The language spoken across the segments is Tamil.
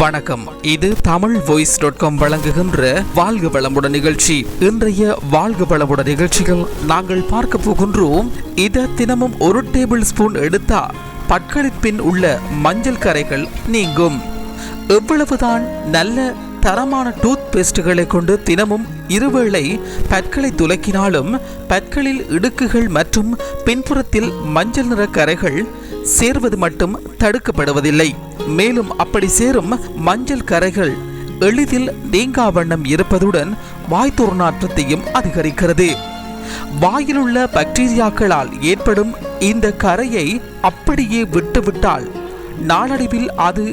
வணக்கம். இது தமிழ் வாய்ஸ் டாட் காம் வழங்குகின்ற வாழ்க வளமுடன் நிகழ்ச்சி. இன்றைய வாழ்க வளமுடன் நிகழ்ச்சியில் நாங்கள் பார்க்க போகின்றோம். இத தினமும் ஒரு டேபிள் ஸ்பூன் எடுத்தா பட்களிப்பின் உள்ள மஞ்சள் கரைகள் நீங்கும். எவ்வளவுதான் நல்ல தரமான டூத் பேஸ்டுகளை கொண்டு தினமும் இருவேளை பற்களை துலக்கினாலும் பற்களில் இடுக்குகள் மற்றும் பின்புறத்தில் மஞ்சள் நிற கரைகள் சேர்வது மட்டும் தடுக்கப்படுவதில்லை. மேலும் அப்படி சேரும் மஞ்சள் கரைகள் எளிதில் நீங்கா வண்ணம் இருப்பதுடன் வாய் துர்நாற்றத்தையும் அதிகரிக்கிறது. வாயிலுள்ள பாக்டீரியாக்களால் ஏற்படும் இந்த கரையை அப்படியே விட்டுவிட்டால் நாளடைவில் அது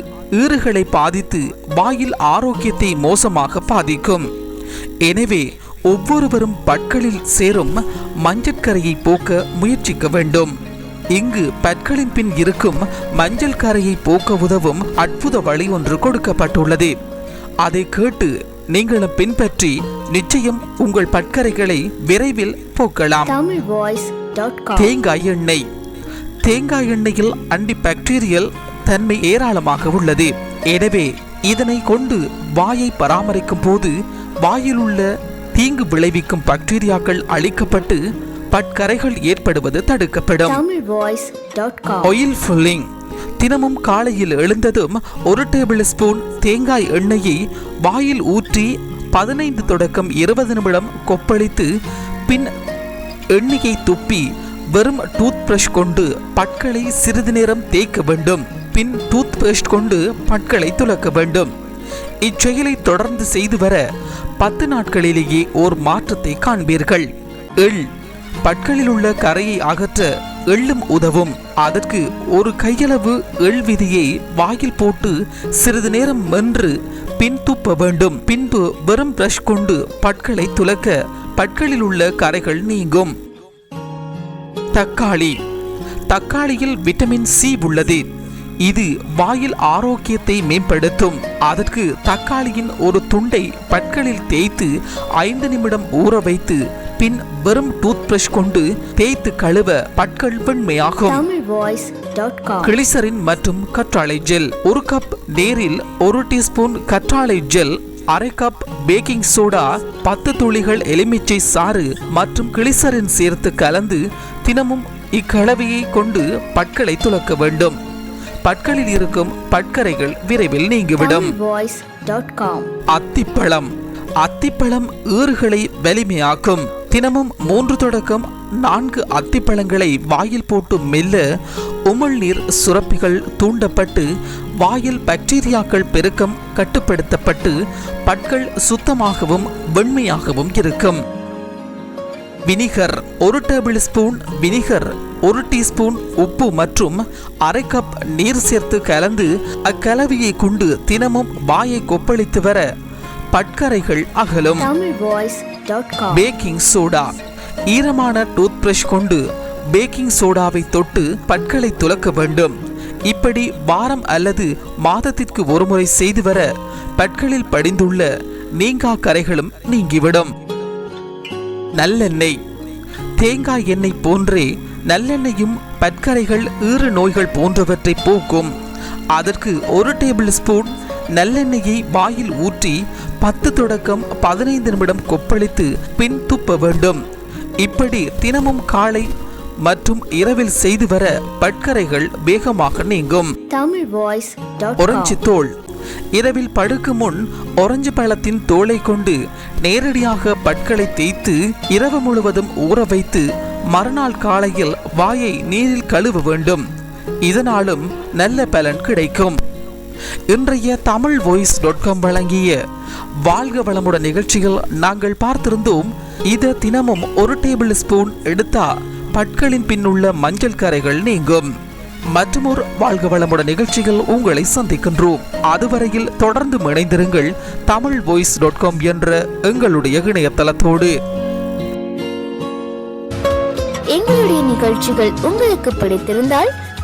ஈறுகளை பாதித்து வாயில் ஆரோக்கியத்தை மோசமாக பாதிக்கும். எனவே ஒவ்வொருவரும் பற்களில் சேரும் மஞ்சட்கரையை போக்க முயற்சிக்க வேண்டும். இங்கு பற்களின் பின் இருக்கும் மஞ்சள் கரையை போக்க உதவும் அற்புத வழி ஒன்று கொடுக்கப்பட்டுள்ளது. அதை கேட்டு நீங்களும் பின்பற்றி நிச்சயம் உங்கள் பற்கரைகளை விரைவில் போக்கலாம். தேங்காய் எண்ணெய். தேங்காய் எண்ணெயில் ஆன்டி பாக்டீரியல் தன்மை ஏராளமாக உள்ளது. எனவே இதனை கொண்டு வாயை பராமரிக்கும் போது வாயில் உள்ள தீங்கு விளைவிக்கும் பாக்டீரியாக்கள் அழிக்கப்பட்டு பற்கரைகள் ஏற்படுவது தடுக்கப்படும். ஆயில் ஃபுல்லிங் தினமும் காலையில் எழுந்ததும் ஒரு டேபிள் ஸ்பூன் தேங்காய் எண்ணெயை வாயில் ஊற்றி பதினைந்து தொடக்கம் இருபது நிமிடம் கொப்பளித்து பின் எண்ணெயை துப்பி வெறும் டூத் பிரஷ் கொண்டு பற்களை சிறிது நேரம் தேய்க்க வேண்டும். பின் டூத் பேஸ்ட் கொண்டு பற்களை துலக்க வேண்டும். இச்செயலை தொடர்ந்து செய்து வர பத்து நாட்களிலேயே ஓர் மாற்றத்தை காண்பீர்கள். எள். பற்களில் உள்ள கரையை அகற்ற எள்ளும் உதவும். அதற்கு ஒரு கையளவு எள் விதியை வாயில் போட்டு சிறிது நேரம் மென்று பின் துப்ப வேண்டும். பின்பு வெறும் பிரஷ் கொண்டு பற்களை துலக்க பற்களில் உள்ள கரைகள் நீங்கும். தக்காளி. தக்காளியில் விட்டமின் சி உள்ளது. இது வாயில் ஆரோக்கியத்தை மேம்படுத்தும். அதற்கு தக்காளியின் ஒரு துண்டை பற்களில் தேய்த்து ஐந்து நிமிடம் ஊற வைத்து பின் வெறும் டூத் பிரஷ் கொண்டு தேய்த்து கழுவ பற்கள் வெண்மையாகும். கிளிசரின் மற்றும் கற்றாழை ஜெல். ஒரு கப் நீரில் ஒரு டீஸ்பூன் கற்றாழை ஜெல் அரை கப் பேக்கிங் சோடா பத்து துளிகள் எலுமிச்சை சாறு மற்றும் கிளிசரின் சேர்த்து கலந்து தினமும் இக்கலவையை கொண்டு பற்களை துலக்க வேண்டும். பற்களில் இருக்கும் பற்கரைகள் விரைவில் நீங்கிவிடும். அத்திப்பழம். அத்திப்பழம் ஈறுகளை வலிமையாக்கும். தினமும் மூன்று தொடக்கம் நான்கு அத்திப்பழங்களை வாயில் போட்டு மெல்ல உமிழ்நீர் சுரப்பிகள் தூண்டப்பட்டு வாயில் பாக்டீரியாக்கள் பெருக்கம் கட்டுப்படுத்தப்பட்டு பற்கள் சுத்தமாகவும் வெண்மையாகவும் இருக்கும். வினிகர் ஒரு டேபிள் ஸ்பூன் வினிகர் ஒரு டீஸ்பூன் உப்பு மற்றும் அரை கப் நீர் சேர்த்து கலந்து அக்கலவையை கொண்டு தினமும் வாயை கொப்பளித்து வர பட்கரைகள் அகலும். பேக்கிங் சோடா ஈரமான டூத் பிரஷ் கொண்டு பேக்கிங் சோடாவை தொட்டு பற்களை துலக்க வேண்டும். இப்படி வாரம் அல்லது மாதத்திற்கு ஒருமுறை செய்து வர பற்களில் படிந்துள்ள நீங்கா கரைகளும் நீங்கிவிடும். நல்லெண்ணெய். தேங்காய் எண்ணெய் போன்றே நல்லெண்ணெயும் பற்கரைகள் ஈறு நோய்கள் போன்றவற்றை போக்கும். அதற்கு ஒரு டேபிள் ஸ்பூன் நல்லெண்ணெயை வாயில் ஊற்றி பத்து தொடக்கம் பதினைந்து நிமிடம் கொப்பளித்து பின் துப்ப வேண்டும். இப்படி தினமும் காலை மற்றும் இரவில் செய்து வர பற்கரைகள் வேகமாக நீங்கும். ஒரஞ்சு தோல். இரவில் படுக்கும் முன் ஒரஞ்சு பழத்தின் தோலை கொண்டு நேரடியாக பற்களை தேய்த்து இரவு முழுவதும் ஊற வைத்து மறுநாள் காலையில் வாயை நீரில் கழுவ வேண்டும். இதனாலும் நல்ல பலன் கிடைக்கும். இன்றைய தமிழ் வாய்ஸ் டாட் காம் வழங்கிய வாழ்க வளமுடன் நிகழ்ச்சியில் நாங்கள் பார்த்திருந்தோம் இத தினமும் ஒரு டேபிள் ஸ்பூன் எடுத்தா பற்களின் பின்னுள்ள மஞ்சள் கரைகள் நீங்கும். மற்றொரு வாழ்க வளமுடன் நிகழ்ச்சிகள் உங்களை சந்திக்கின்றோம். அதுவரையில் தொடர்ந்து இணைந்திருங்கள் தமிழ் வாய்ஸ் டாட் காம் என்ற எங்களுடைய இணையதளத்தோடு. எங்களுடைய நிகழ்ச்சிகள் உங்களுக்கு பிடித்திருந்தால்